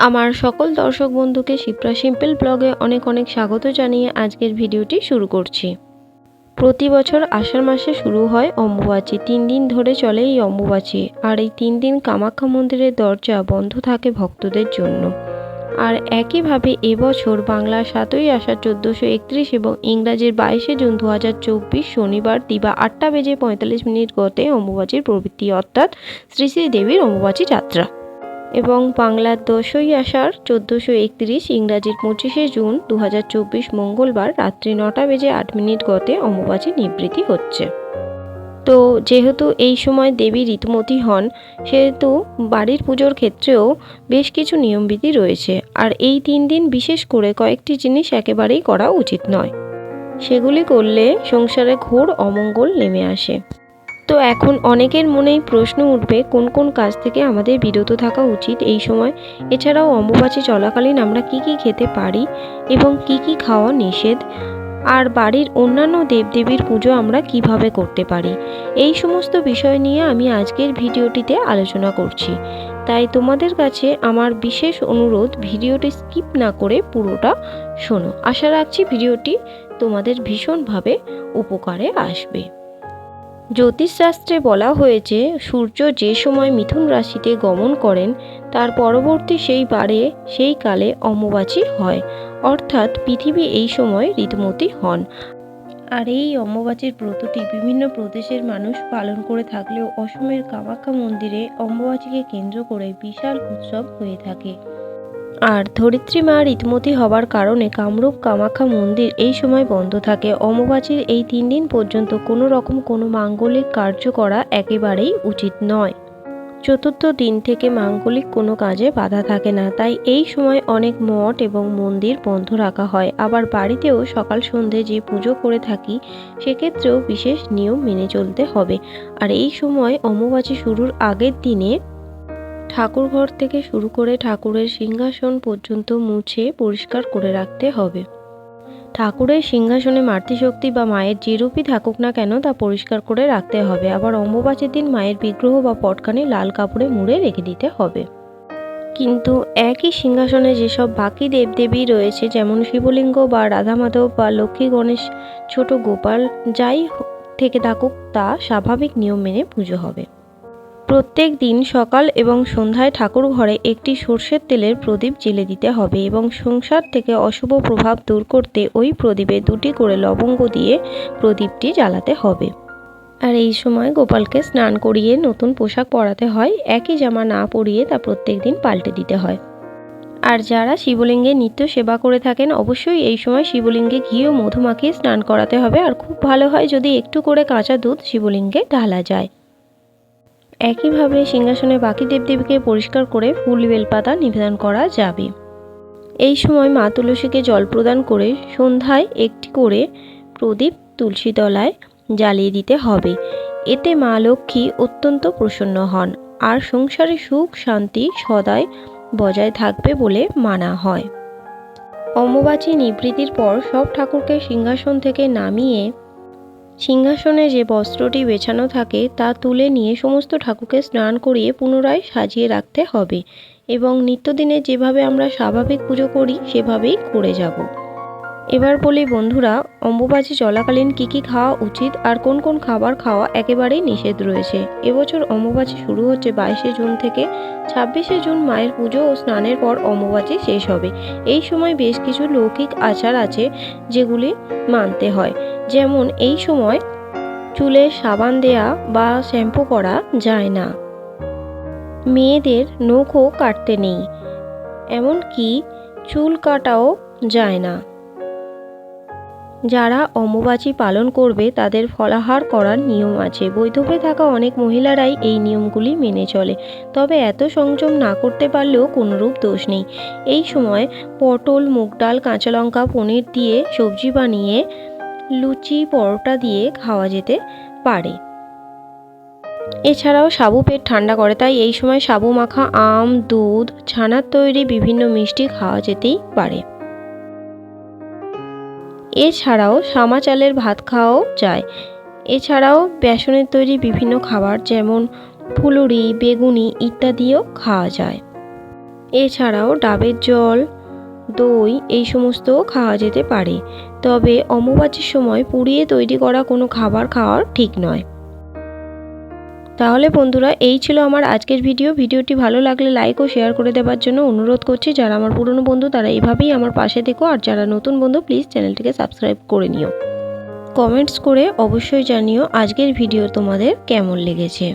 আমার সকল দর্শক বন্ধুকে শিপ্রা সিম্পল ব্লগে অনেক অনেক স্বাগত জানিয়ে আজকের ভিডিওটি শুরু করছি। প্রতি বছর আষাঢ় মাসে শুরু হয় অম্বুবাচী। তিন দিন ধরে চলে এই অম্বুবাচী আর এই তিন দিন কামাখ্যা মন্দিরের দরজা বন্ধ থাকে ভক্তদের জন্য। আর একইভাবে এবছর বাংলা সাতই আষাঢ় চোদ্দোশো একত্রিশ এবং ইংরাজির বাইশে জুন দু হাজার চব্বিশ শনিবার দিবা আটটা বেজে পঁয়তাল্লিশ মিনিট গতে অম্বুবাচীর প্রবৃত্তি অর্থাৎ শ্রী শ্রী দেবীর অম্বুবাচী যাত্রা। এবং বাংলার দশই আষাঢ় চোদ্দোশো একত্রিশ ইংরাজির পঁচিশে জুন দু হাজার চব্বিশ মঙ্গলবার রাত্রি নটা বেজে আট মিনিট গতে অম্বুবাচী নিবৃত্তি হচ্ছে। তো যেহেতু এই সময় দেবী ঋতুমতী হন, সেহেতু বাড়ির পুজোর ক্ষেত্রেও বেশ কিছু নিয়মবিধি রয়েছে। আর এই তিন দিন বিশেষ করে কয়েকটি জিনিস একেবারেই করা উচিত নয়। সেগুলি করলে সংসারে ঘোর অমঙ্গল নেমে আসে। তো এখন অনেকের মনেই প্রশ্ন উঠবে, কোন কোন কাজ থেকে আমাদের বিরত থাকা উচিত এই সময়? এছাড়াও অম্বুবাচী চলাকালীন আমরা কি কি খেতে পারি এবং কি কি খাওয়া নিষেধ? আর বাড়ির অন্যান্য দেবদেবীর পুজো আমরা কীভাবে করতে পারি? এই সমস্ত বিষয় নিয়ে আমি আজকের ভিডিওটিতে আলোচনা করছি। তাই তোমাদের কাছে আমার বিশেষ অনুরোধ, ভিডিওটি স্কিপ না করে পুরোটা শোনো। আশা রাখছি ভিডিওটি তোমাদের ভীষণভাবে উপকারে আসবে। জ্যোতিষশাস্ত্রে বলা হয়েছে, সূর্য যে সময় মিথুন রাশিতে গমন করেন, তার পরবর্তী সেই বারে সেই কালে অম্বুবাচী হয়, অর্থাৎ পৃথিবী এই সময় ঋতুমতী হন। আর এই অম্বুবাচীর ব্রতটি বিভিন্ন প্রদেশের মানুষ পালন করে থাকলেও অসমের কামাখ্যা মন্দিরে অম্বুবাচীকে কেন্দ্র করে বিশাল উৎসব হয়ে থাকে। আর ধরিত্রী মা রীতিমতি হবার কারণে কামরূপ কামাখ্যা মন্দির এই সময় বন্ধ থাকে। অমাবাসীর এই তিন দিন পর্যন্ত কোনো রকম কোনো মাঙ্গলিক কার্য করা একেবারেই উচিত নয়। চতুর্থ দিন থেকে মাঙ্গলিক কোনো কাজে বাধা থাকে না। তাই এই সময় অনেক মঠ এবং মন্দির বন্ধ রাখা হয়। আবার বাড়িতেও সকাল সন্ধে যে পুজো করে থাকি, সেক্ষেত্রেও বিশেষ নিয়ম মেনে চলতে হবে। আর এই সময় অমাবাসী শুরুর আগের দিনে ঠাকুরঘর থেকে শুরু করে ঠাকুরের সিংহাসন পর্যন্ত মুছে পরিষ্কার করে রাখতে হবে। ঠাকুরের সিংহাসনে মাতৃশক্তি বা মায়ের যেরূপই থাকুক না কেন তা পরিষ্কার করে রাখতে হবে। আবার অম্বুবাচীর দিন মায়ের বিগ্রহ বা পটখানি লাল কাপড়ে মুড়ে রেখে দিতে হবে। কিন্তু একই সিংহাসনে যেসব বাকি দেবদেবী রয়েছে, যেমন শিবলিঙ্গ বা রাধা মাধব বা লক্ষ্মী গণেশ, ছোট গোপাল, যাই থেকে থাকুক, তা স্বাভাবিক নিয়ম মেনে পুজো হবে। প্রত্যেক দিন সকাল এবং সন্ধ্যায় ঠাকুর ঘরে একটি সর্ষের তেলের প্রদীপ জেলে দিতে হবে এবং সংসার থেকে অশুভ প্রভাব দূর করতে ওই প্রদীপে দুটি করে লবঙ্গ দিয়ে প্রদীপটি জ্বালাতে হবে। আর এই সময় গোপালকে স্নান করিয়ে নতুন পোশাক পরাতে হয়, একই জামা না পরিয়ে তা প্রত্যেক দিন পাল্টে দিতে হয়। আর যারা শিবলিঙ্গে নিত্য সেবা করে থাকেন, অবশ্যই এই সময় শিবলিঙ্গে ঘি ও মধু মাখিয়ে স্নান করাতে হবে। আর খুব ভালো হয় যদি একটু করে কাঁচা দুধ শিবলিঙ্গে ঢালা যায়। একইভাবে সিংহাসনে বাকি দেবদেবীকে পরিষ্কার করে ফুল বেলপাতা নিবেদন করা যাবে। এই সময় মা তুলসীকে জল প্রদান করে সন্ধ্যায় একটি করে প্রদীপ তুলসী তলায় জ্বালিয়ে দিতে হবে। এতে মা লক্ষ্মী অত্যন্ত প্রসন্ন হন আর সংসারে সুখ শান্তি সদায় বজায় থাকবে বলে মানা হয়। অম্বুবাচী নিবৃত্তির পর সব ঠাকুরকে সিংহাসন থেকে নামিয়ে সিংহাসনে যে বস্ত্রটি বেছানো থাকে তা তুলে নিয়ে সমস্ত ঠাকুরকে স্নান করিয়ে পুনরায় সাজিয়ে রাখতে হবে এবং নিত্যদিনে যেভাবে আমরা স্বাভাবিক পুজো করি, সেভাবেই করে যাব। এবার বলি, বন্ধুরা, অম্বুবাচী চলাকালীন কি কি খাওয়া উচিত আর কোন কোন খাবার খাওয়া একেবারেই নিষেধ রয়েছে? এবছর অম্বুবাচী শুরু হচ্ছে বাইশে জুন থেকে ছাব্বিশে জুন মায়ের পুজো ও স্নানের পর অম্বুবাচী শেষ হবে। এই সময় বেশ কিছু লৌকিক আচার আছে যেগুলি মানতে হয়। যেমন, এই সময় চুলে সাবান দেয়া বা শ্যাম্পু করা যায় না। মেয়েদের নখও কাটতে নেই। এমনকি চুল কাটাও যায় না। যারা অম্বুবাচী পালন করবে, তাদের ফলাহার করার নিয়ম আছে। বৈধব্যে থাকা অনেক মহিলারাই এই নিয়মগুলি মেনে চলে। তবে এত সংযম না করতে পারলেও কোনোরূপ দোষ নেই। এই সময় পটল, মুগ ডাল, কাঁচা লঙ্কা, পনির দিয়ে সবজি বানিয়ে লুচি, পরোটা দিয়ে খাওয়া যেতে পারে। এছাড়াও সাবু পেট ঠান্ডা করে, তাই এই সময় সাবু, মাখা, আম, দুধ, ছানার তৈরি বিভিন্ন মিষ্টি খাওয়া যেতেই পারে। এছাড়াও সামা চালের ভাত খাওয়াও যায়। এছাড়াও বেসনের তৈরি বিভিন্ন খাবার যেমন ফুলুরি, বেগুনি ইত্যাদিও খাওয়া যায়। এছাড়াও ডাবের জল, দই এই সমস্তও খাওয়া যেতে পারে। তবে অম্বুবাচীর সময় পুড়িয়ে তৈরি করা কোনো খাবার খাওয়ার ঠিক নয়। তাহলে বন্ধুরা, এই ছিল আমার আজকের ভিডিও ভিডিওটি ভালো লাগলে লাইক ও শেয়ার করে দেওয়ার জন্য অনুরোধ করছি। যারা আমার পুরনো বন্ধু, তারা এইভাবেই আমার পাশে থেকো। আর যারা নতুন বন্ধু প্লিজ চ্যানেলটিকে সাবস্ক্রাইব করে নিও। কমেন্টস করে অবশ্যই জানিও আজকের ভিডিও তোমাদের কেমন লেগেছে।